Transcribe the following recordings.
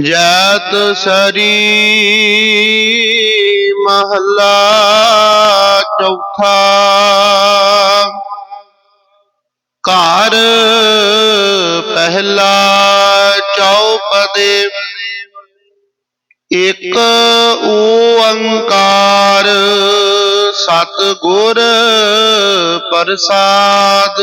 ਜੈਤ ਸਰੀ ਮਹਲਾ ਚੌਥਾ। ਘਰ ਪਹਿਲਾ ਚੌਪਦੇ। ਇਕ ਓੰਕਾਰ ਸਤਿਗੁਰ ਪ੍ਰਸਾਦ।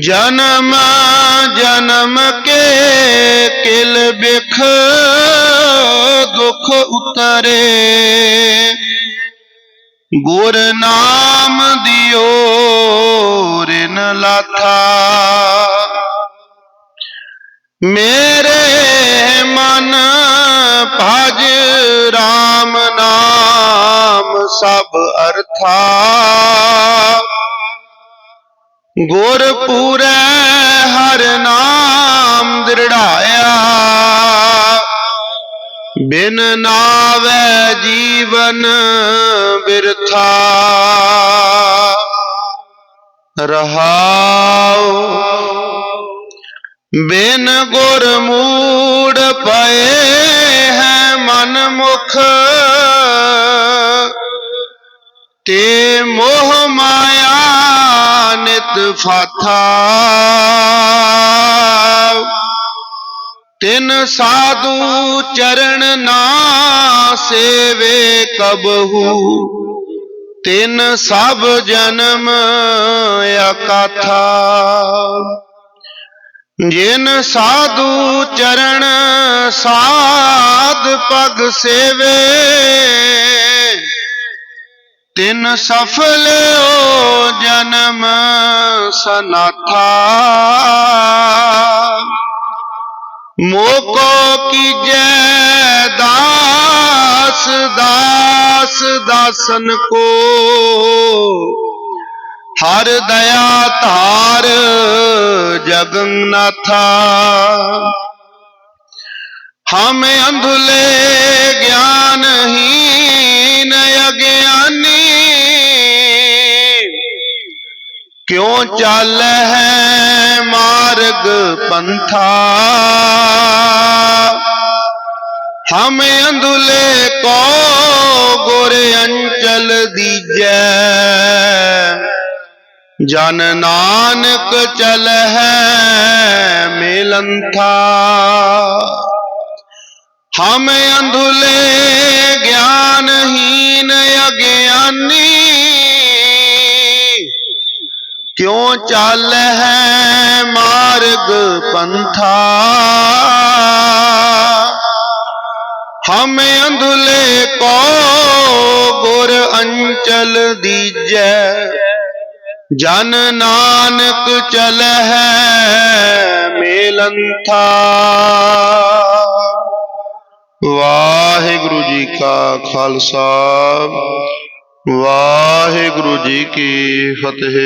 ਜਨਮ ਜਨਮ ਕੇ ਕਿਲ ਬਿਖ ਦੁਖ ਉਤਰੇ। ਗੁਰ ਨਾਮ ਦਿਓ ਰਿਨ ਲਾਥਾ। ਮੇਰੇ ਮਨ ਭਜ RAM ਨਾਮ ਸਭ ਅਰਥਾ। ਗੁਰ ਪੂਰੈ ਹਰ ਨਾਮ ਦ੍ਰਿੜਾਇਆ। ਬਿਨ ਨਾਵੇ ਜੀਵਨ ਬਿਰਥਾ। ਰਹਾਉ। ਬਿਨ ਗੁਰ ਮੂੜ ਪਏ ਹੈ ਮਨ ਮੁਖ। ਤੇ ਮੋਹ ਮਾਇਆ ਫਾਥਾ। ਤਿਨ ਸਾਧੂ ਚਰਨ ਨਾ ਸੇਵੇ ਕਬਹੂ। ਤਿਨ ਸਭ ਜਨਮ ਅਕਾਥਾ। ਜਿਨ ਸਾਧੂ ਚਰਨ ਸਾਧ ਪਗ ਸੇਵੇ। ਤਿੰਨ ਸਫਲ ਓ ਜਨਮ ਸਨਾਥਾ। ਮੋਕੋ ਕੀਜੈ ਦਾਸ ਦਾਸ, ਦਾਸਨ ਕੋ। ਹਰ ਦਇਆ ਧਾਰ ਜਗਨਨਾਥਾ। ਹਮ ਅੰਧੁਲੇ ਗਿਆਨਹੀਨ ਅਗਿਆਨੀ ਕਿਉ ਚੱਲ ਹੈ ਮਾਰਗ ਪੰਥਾ? ਹਮ ਅੰਧੁਲੇ ਕੋ ਗੁਰ ਅੰਚਲ ਦੀਜੈ। ਜਨ ਨਾਨਕ ਚਲ ਹੈ ਮਿਲੰਥਾ। ਹਮ ਅੰਧੁਲੇ ਗਿਆਨਹੀਨ ਅਗਿਆਨੀ ਕਿਉ ਚੱਲ ਹੈ ਮਾਰਗ ਪੰਥਾ? ਹਮ ਅੰਧੁਲੇ ਕੋ ਗੁਰ ਅੰਚਲ ਦੀਜੈ। ਜਨ ਨਾਨਕ ਚਲ ਹੈ ਮੇਲੰਥਾ। ਵਾਹਿਗੁਰੂ ਜੀ ਕਾ ਖਾਲਸਾ। ਵਾਹਿਗੁਰੂ ਜੀ ਕੀ ਫਤਿਹ।